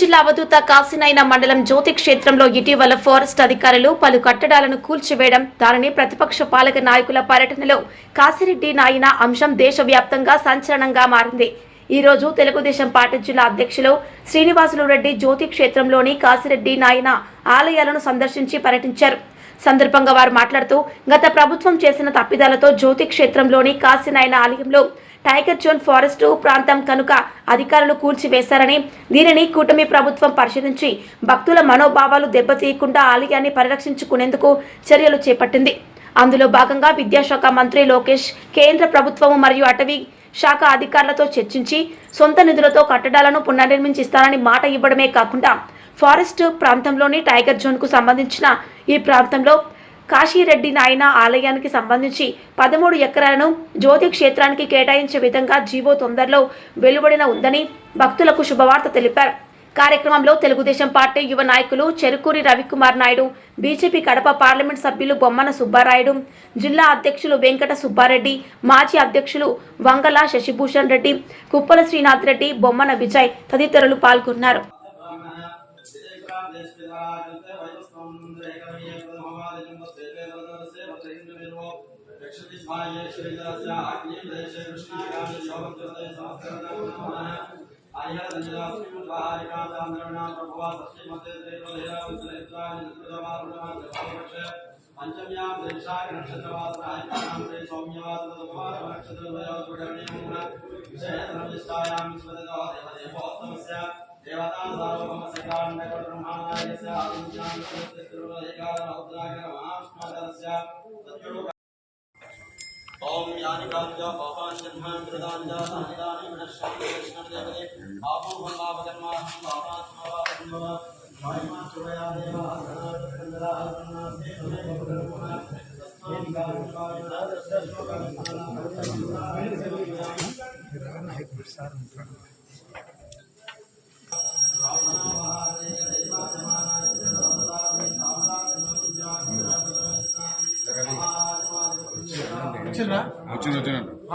జిల్లా అవధూత కాశీనైన మండలం జ్యోతి క్షేత్రంలో ఇటీవల ఫారెస్ట్ అధికారులు పలు కట్టడాలను కూల్చివేయడం దానిని ప్రతిపక్ష పాలక నాయకుల పర్యటనలో కాసిరెడ్డి నాయన అంశం దేశవ్యాప్తంగా సంచలనంగా మారింది. ఈ రోజు తెలుగుదేశం పార్టీ జిల్లా అధ్యక్షులు శ్రీనివాసులు రెడ్డి జ్యోతి క్షేత్రంలోని కాసిరెడ్డి నాయన ఆలయాలను సందర్శించి పర్యటించారు. సందర్భంగా వారు మాట్లాడుతూ గత ప్రభుత్వం చేసిన తప్పిదాలతో జ్యోతి క్షేత్రంలోని కాశీనాయన ఆలయంలో టైగర్ జోన్ ఫారెస్ట్ ప్రాంతం కనుక అధికారులు కూల్చివేశారని దీనిని కూటమి ప్రభుత్వం పరిశీలించి భక్తుల మనోభావాలు దెబ్బతీయకుండా ఆలయాన్ని పరిరక్షించుకునేందుకు చర్యలు చేపట్టింది. అందులో భాగంగా విద్యాశాఖ మంత్రి లోకేష్ కేంద్ర ప్రభుత్వము మరియు అటవీ శాఖ అధికారులతో చర్చించి సొంత నిధులతో కట్టడాలను పునర్నిర్మించిస్తారని మాట ఇవ్వడమే కాకుండా ఫారెస్ట్ ప్రాంతంలోని టైగర్ జోన్కు సంబంధించిన ఈ ప్రాంతంలో కాశీరెడ్డి నాయన ఆలయానికి సంబంధించి పదమూడు ఎకరాలను జ్యోతి క్షేత్రానికి కేటాయించే విధంగా జీవో తొందరలో వెలువడిన ఉందని భక్తులకు శుభవార్త తెలిపారు. కార్యక్రమంలో తెలుగుదేశం పార్టీ యువ నాయకులు చెరుకూరి రవికుమార్ నాయుడు బీజేపీ కడప పార్లమెంట్ సభ్యులు బొమ్మన సుబ్బారాయుడు జిల్లా అధ్యక్షులు వెంకట సుబ్బారెడ్డి మాజీ అధ్యక్షులు వంగల శశిభూషణ్ రెడ్డి కుప్పల శ్రీనాథ్ రెడ్డి బొమ్మన విజయ్ తదితరులు పాల్గొన్నారు. పంచమ్యాం దేశాయ నక్షత్రవాసనాయాం శ్రీ సౌమ్యవాసన నక్షత్రద్వయోగణీయమున اوم یانکانجا پاپانشنھان پردانجا سانیدانی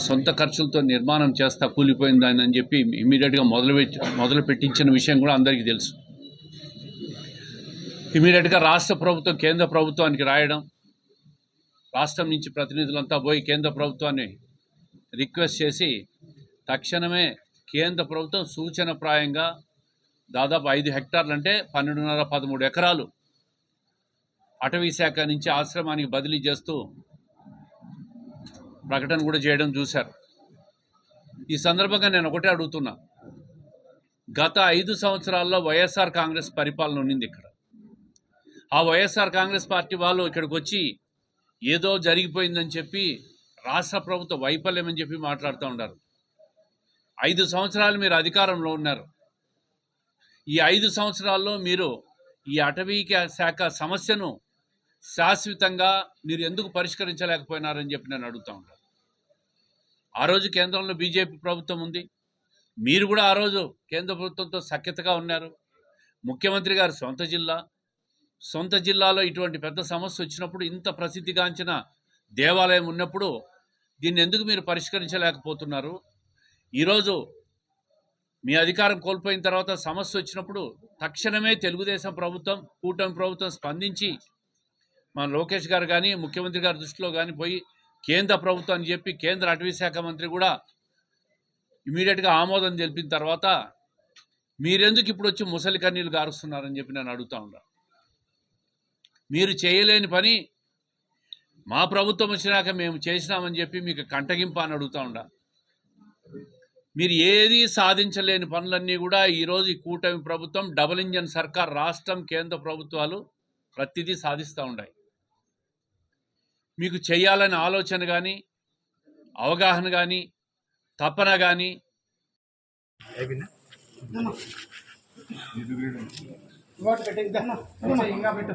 సొంత ఖర్చులతో నిర్మాణం చేస్తా కూలిపోయిందని దాన్ని అని చెప్పి ఇమీడియట్గా మొదలు మొదలు పెట్టించిన విషయం కూడా అందరికీ తెలుసు. ఇమీడియట్గా రాష్ట్ర ప్రభుత్వం కేంద్ర ప్రభుత్వానికి రాయడం రాష్ట్రం నుంచి ప్రతినిధులంతా పోయి కేంద్ర ప్రభుత్వాన్ని రిక్వెస్ట్ చేసి తక్షణమే కేంద్ర ప్రభుత్వం సూచనప్రాయంగా దాదాపు ఐదు హెక్టార్లు అంటే పన్నెండున్నర పదమూడు ఎకరాలు అటవీ శాఖ నుంచి ఆశ్రమానికి బదిలీ చేస్తూ ప్రకటన కూడా చేయడం చూశారు. ఈ సందర్భంగా నేను ఒకటే అడుగుతున్నా. గత ఐదు సంవత్సరాల్లో వైఎస్ఆర్ కాంగ్రెస్ పరిపాలన ఉన్నింది ఇక్కడ. ఆ వైఎస్ఆర్ కాంగ్రెస్ పార్టీ వాళ్ళు ఇక్కడికి వచ్చి ఏదో జరిగిపోయిందని చెప్పి రాష్ట్ర ప్రభుత్వ వైఫల్యం అని చెప్పి మాట్లాడుతూ ఉన్నారు. ఐదు సంవత్సరాలు మీరు అధికారంలో ఉన్నారు. ఈ ఐదు సంవత్సరాల్లో మీరు ఈ అటవీ శాఖ సమస్యను శాశ్వతంగా మీరు ఎందుకు పరిష్కరించలేకపోయినారని చెప్పి నేను అడుగుతా ఉంటాను ఆ రోజు కేంద్రంలో బీజేపీ ప్రభుత్వం ఉంది. మీరు కూడా ఆ రోజు కేంద్ర ప్రభుత్వంతో సఖ్యతగా ఉన్నారు. ముఖ్యమంత్రి గారు సొంత జిల్లా సొంత జిల్లాలో ఇటువంటి పెద్ద సమస్య వచ్చినప్పుడు ఇంత ప్రసిద్ధిగాంచిన దేవాలయం ఉన్నప్పుడు దీన్ని ఎందుకు మీరు పరిష్కరించలేకపోతున్నారు? ఈరోజు మీ అధికారం కోల్పోయిన తర్వాత సమస్య వచ్చినప్పుడు తక్షణమే తెలుగుదేశం ప్రభుత్వం కూటమి ప్రభుత్వం స్పందించి మన లోకేష్ గారు కానీ ముఖ్యమంత్రి గారి దృష్టిలో కానీ పోయి కేంద్ర ప్రభుత్వం అని చెప్పి కేంద్ర అటవీ శాఖ మంత్రి కూడా ఇమీడియట్గా ఆమోదం తెలిపిన తర్వాత మీరెందుకు ఇప్పుడు వచ్చి ముసలి కన్నీళ్ళు గారుస్తున్నారని చెప్పి నేను అడుగుతా ఉన్నా. మీరు చేయలేని పని మా ప్రభుత్వం వచ్చినాక మేము చేసినామని చెప్పి మీకు కంటగింప అని అడుగుతా ఉండా మీరు ఏది సాధించలేని పనులన్నీ కూడా ఈరోజు ఈ కూటమి ప్రభుత్వం డబుల్ ఇంజన్ సర్కార్ రాష్ట్రం కేంద్ర ప్రభుత్వాలు ప్రతిదీ సాధిస్తూ ఉన్నాయి మీకు చేయాలనే ఆలోచన కానీ అవగాహన కానీ తపన కానీ ఇంకా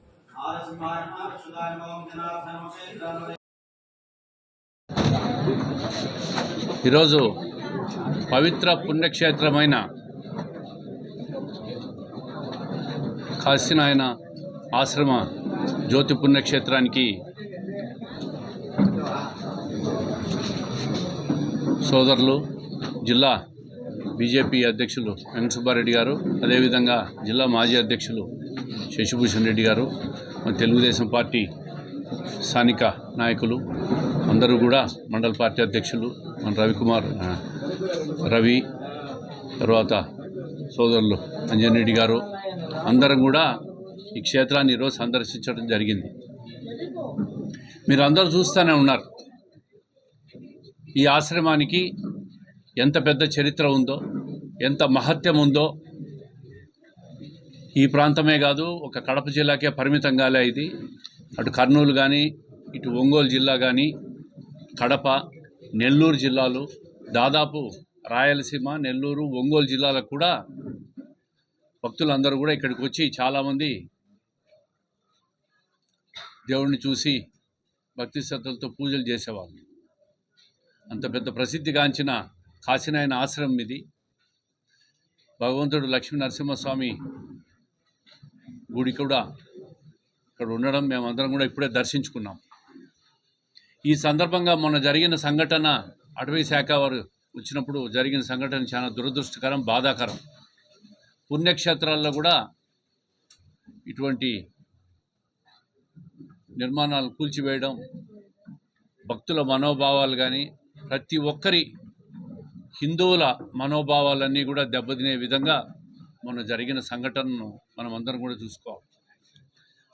ఈరోజు పవిత్ర పుణ్యక్షేత్రమైన కాశీనాయన ఆశ్రమ జ్యోతి పుణ్యక్షేత్రానికి సోదరులు జిల్లా బీజేపీ అధ్యక్షులు వెంకటసుబ్బారెడ్డి గారు అదేవిధంగా జిల్లా మాజీ అధ్యక్షులు శశిభూషణ్ రెడ్డి గారు మన తెలుగుదేశం పార్టీ స్థానిక నాయకులు అందరూ కూడా మండల పార్టీ అధ్యక్షులు మన రవికుమార్ రవి తర్వాత సోదరులు అంజన్ రెడ్డి గారు అందరం కూడా ఈ క్షేత్రాన్ని ఈరోజు సందర్శించడం జరిగింది. మీరు అందరూ చూస్తూనే ఉన్నారు. ఈ ఆశ్రమానికి ఎంత పెద్ద చరిత్ర ఉందో ఎంత మహత్యం ఉందో ఈ ప్రాంతమే కాదు ఒక కడప జిల్లాకే పరిమితం కాలే ఇది. అటు కర్నూలు కానీ ఇటు ఒంగోలు జిల్లా కానీ కడప నెల్లూరు జిల్లాలు దాదాపు రాయలసీమ నెల్లూరు ఒంగోలు జిల్లాలకు కూడా భక్తులందరూ కూడా ఇక్కడికి వచ్చి చాలామంది దేవుణ్ణి చూసి భక్తి శ్రద్ధలతో పూజలు చేసేవాళ్ళు. అంత పెద్ద ప్రసిద్ధిగాంచిన కాశీనాయన ఆశ్రమం ఇది. భగవంతుడు లక్ష్మీ నరసింహస్వామి గుడి కూడా ఇక్కడ ఉండడం మేమందరం కూడా ఇప్పుడే దర్శించుకున్నాం. ఈ సందర్భంగా మొన్న జరిగిన సంఘటన అటవీ శాఖ వారు వచ్చినప్పుడు జరిగిన సంఘటన చాలా దురదృష్టకరం బాధాకరం. పుణ్యక్షేత్రాల్లో కూడా ఇటువంటి నిర్మాణాలు కూల్చివేయడం భక్తుల మనోభావాలు కానీ ప్రతి ఒక్కరి హిందువుల మనోభావాలన్నీ కూడా దెబ్బతినే విధంగా మొన్న జరిగిన సంఘటనను మనం అందరం కూడా చూసుకోవాలి.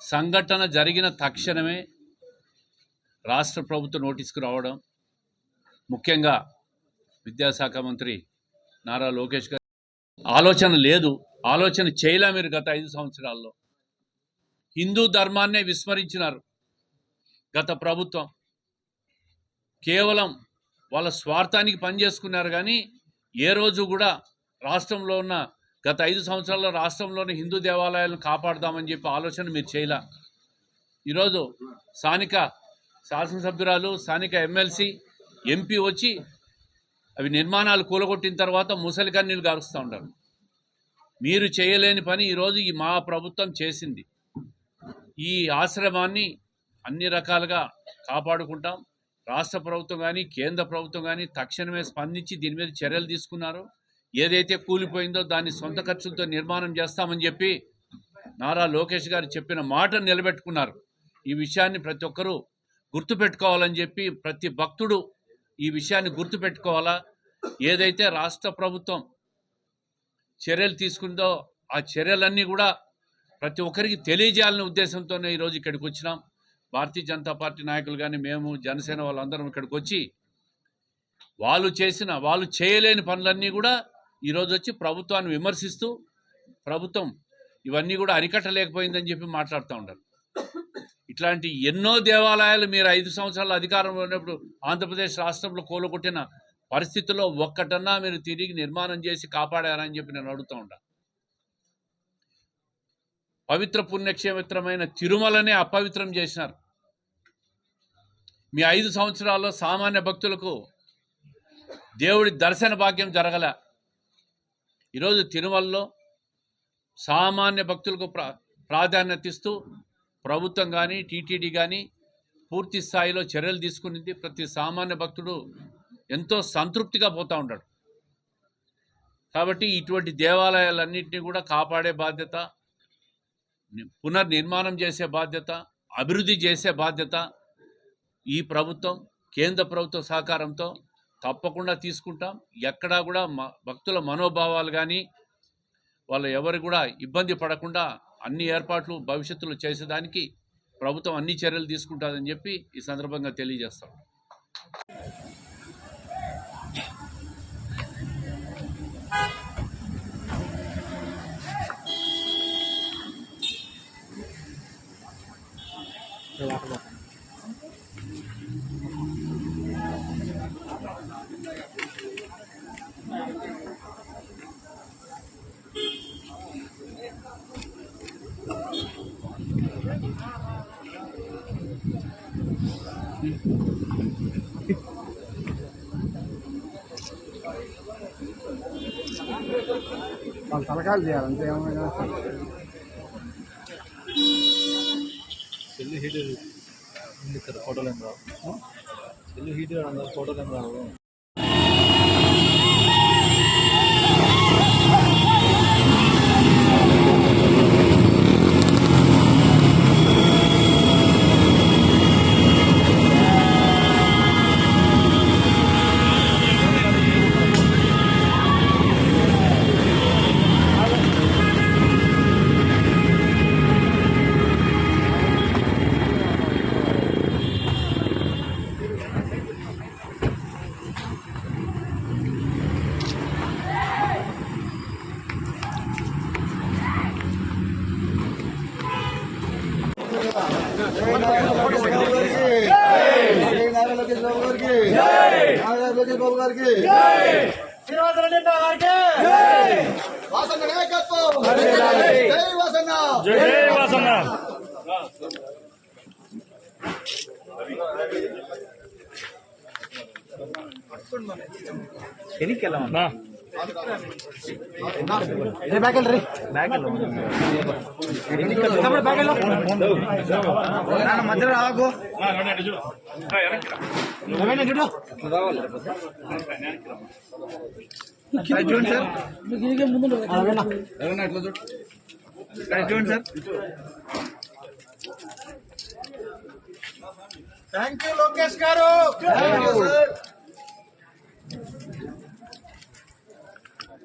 సంఘటన జరిగిన తక్షణమే రాష్ట్ర ప్రభుత్వ నోటీస్కు రావడం ముఖ్యంగా విద్యాశాఖ మంత్రి నారా లోకేష్ గారు ఆలోచన లేదు. ఆలోచన చేయలే మీరు గత ఐదు సంవత్సరాల్లో. హిందూ ధర్మాన్నే విస్మరించినారు గత ప్రభుత్వం. కేవలం వాళ్ళ స్వార్థానికి పనిచేసుకున్నారు కానీ ఏ రోజు కూడా రాష్ట్రంలో ఉన్న గత ఐదు సంవత్సరాల్లో రాష్ట్రంలోని హిందూ దేవాలయాలను కాపాడుదామని చెప్పి ఆలోచన మీరు చేయలే? ఈరోజు స్థానిక శాసనసభ్యురాలు స్థానిక ఎమ్మెల్సీ ఎంపీ వచ్చి అవి నిర్మాణాలు కూలగొట్టిన తర్వాత ముసలి కన్నీళ్ళు గారుస్తూ ఉంటారు మీరు చేయలేని పని ఈరోజు ఈ మా ప్రభుత్వం చేసింది. ఈ ఆశ్రమాన్ని అన్ని రకాలుగా కాపాడుకుంటాం. రాష్ట్ర ప్రభుత్వం కానీ కేంద్ర ప్రభుత్వం కానీ తక్షణమే స్పందించి దీని మీద చర్యలు తీసుకున్నారు. ఏదైతే కూలిపోయిందో దాన్ని సొంత ఖర్చులతో నిర్మాణం చేస్తామని చెప్పి నారా లోకేష్ గారు చెప్పిన మాట నిలబెట్టుకున్నారు. ఈ విషయాన్ని ప్రతి ఒక్కరూ గుర్తుపెట్టుకోవాలని చెప్పి ప్రతి భక్తుడు ఈ విషయాన్ని గుర్తుపెట్టుకోవాలా? ఏదైతే రాష్ట్ర ప్రభుత్వం చర్యలు తీసుకుందో ఆ చర్యలన్నీ కూడా ప్రతి ఒక్కరికి తెలియజేయాలనే ఉద్దేశంతోనే ఈరోజు ఇక్కడికి వచ్చినాం. భారతీయ జనతా పార్టీ నాయకులు కానీ మేము జనసేన వాళ్ళందరం ఇక్కడికి వచ్చి వాళ్ళు చేసిన వాళ్ళు చేయలేని పనులన్నీ కూడా ఈరోజు వచ్చి ప్రభుత్వాన్ని విమర్శిస్తూ ప్రభుత్వం ఇవన్నీ కూడా అరికట్టలేకపోయిందని చెప్పి మాట్లాడుతూ ఉంటారు ఇట్లాంటి ఎన్నో దేవాలయాలు మీరు ఐదు సంవత్సరాల అధికారంలో ఉన్నప్పుడు ఆంధ్రప్రదేశ్ రాష్ట్రంలో కోలుకొట్టిన పరిస్థితుల్లో ఒక్కటన్నా మీరు తిరిగి నిర్మాణం చేసి కాపాడారని చెప్పి నేను అడుగుతూ ఉంటా పవిత్ర పుణ్యక్షేమిత్రమైన తిరుమలనే అపవిత్రం చేసినారు. మీ ఐదు సంవత్సరాల్లో సామాన్య భక్తులకు దేవుడి దర్శన భాగ్యం జరగల. ఈరోజు తిరుమలలో సామాన్య భక్తులకు ప్రా ప్రాధాన్యత ఇస్తూ ప్రభుత్వం కానీ టీటీడీ కానీ పూర్తి స్థాయిలో చర్యలు తీసుకునింది. ప్రతి సామాన్య భక్తుడు ఎంతో సంతృప్తిగా పోతూ ఉంటాడు. కాబట్టి ఇటువంటి దేవాలయాలన్నింటినీ కూడా కాపాడే బాధ్యత పునర్నిర్మాణం చేసే బాధ్యత అభివృద్ధి చేసే బాధ్యత ఈ ప్రభుత్వం కేంద్ర ప్రభుత్వ సహకారంతో తప్పకుండా తీసుకుంటాం. ఎక్కడా కూడా భక్తుల మనోభావాలు కానీ వాళ్ళు ఎవరు కూడా ఇబ్బంది పడకుండా అన్ని ఏర్పాట్లు భవిష్యత్తులో చేసేదానికి ప్రభుత్వం అన్ని చర్యలు తీసుకుంటుందని చెప్పి ఈ సందర్భంగా తెలియజేస్తాం. వాళ్ళు తలకాయలు చేయాలి అంతే ఏమైనా సెల్ హీట్ ఉంది ఇక్కడ ఫోటోలు ఏం రావు సెల్ హీట్ అందరు ఫోటోలు ఏం రావు వాసన్న నాయకత్వం జై వాసన్న మధ్యలో రాకు చూడండి సార్ ఎవరన్నా ఎట్లా చూడు చూడండి సార్ థ్యాంక్ యూ లోకేష్ గారు